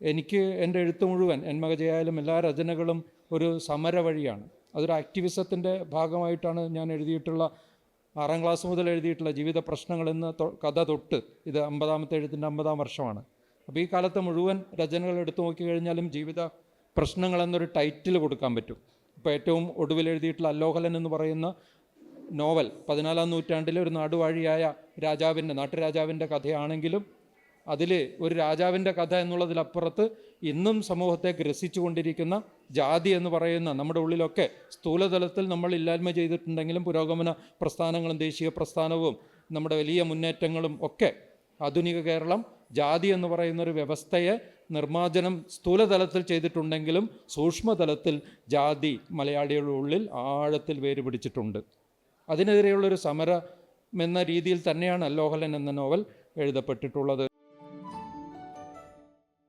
എനിക്ക് എന്റെ എഴുത്ത് മുഴുവൻ എന്മകജയായാലും എല്ലാ രചനകളും ഒരു സമര വഴിയാണ്. അതൊരു ആക്ടിവിസത്തിന്റെ ഭാഗമായിട്ടാണ് ഞാൻ എഴുതിയിട്ടുള്ള ആറാം ക്ലാസ് മുതൽ എഴുതിയിട്ടുള്ള ജീവിത പ്രശ്നങ്ങൾ എന്ന കഥ തൊട്ട് ഇത് അമ്പതാമത്തെ എഴുത്തിന്റെ അമ്പതാം വർഷമാണ്. അപ്പോൾ ഈ കാലത്ത് മുഴുവൻ രചനകൾ എടുത്തു നോക്കിക്കഴിഞ്ഞാലും ജീവിത പ്രശ്നങ്ങൾ എന്നൊരു ടൈറ്റിൽ കൊടുക്കാൻ പറ്റും. ഇപ്പോൾ ഏറ്റവും ഒടുവിൽ എഴുതിയിട്ടുള്ള അല്ലോഹലൻ എന്ന് പറയുന്ന നോവൽ പതിനാലാം നൂറ്റാണ്ടിലെ ഒരു നാടുവാഴിയായ രാജാവിന്റെ നാട്ടുരാജാവിന്റെ കഥയാണെങ്കിലും അതിൽ ഒരു രാജാവിന്റെ കഥ എന്നുള്ളതിലപ്പുറത്ത് ഇന്നും സമൂഹത്തെ ഗ്രസിച്ചുകൊണ്ടിരിക്കുന്ന ജാതി എന്ന് പറയുന്ന നമ്മുടെ ഉള്ളിലൊക്കെ സ്ഥൂലതലത്തിൽ നമ്മൾ ഇല്ലായ്മ ചെയ്തിട്ടുണ്ടെങ്കിലും പുരോഗമന പ്രസ്ഥാനങ്ങളും ദേശീയ പ്രസ്ഥാനവും നമ്മുടെ വലിയ മുന്നേറ്റങ്ങളും ഒക്കെ ആധുനിക കേരളം ജാതി എന്ന് പറയുന്ന ഒരു വ്യവസ്ഥയെ നിർമ്മാർജനം സ്ഥൂലതലത്തിൽ ചെയ്തിട്ടുണ്ടെങ്കിലും സൂക്ഷ്മതലത്തിൽ ജാതി മലയാളികളുടെ ഉള്ളിൽ ആഴത്തിൽ വേര് പിടിച്ചിട്ടുണ്ട്. അതിനെതിരെയുള്ളൊരു സമരം എന്ന രീതിയിൽ തന്നെയാണ് അല്ലോഹലൻ എന്ന നോവൽ എഴുതപ്പെട്ടിട്ടുള്ളത്.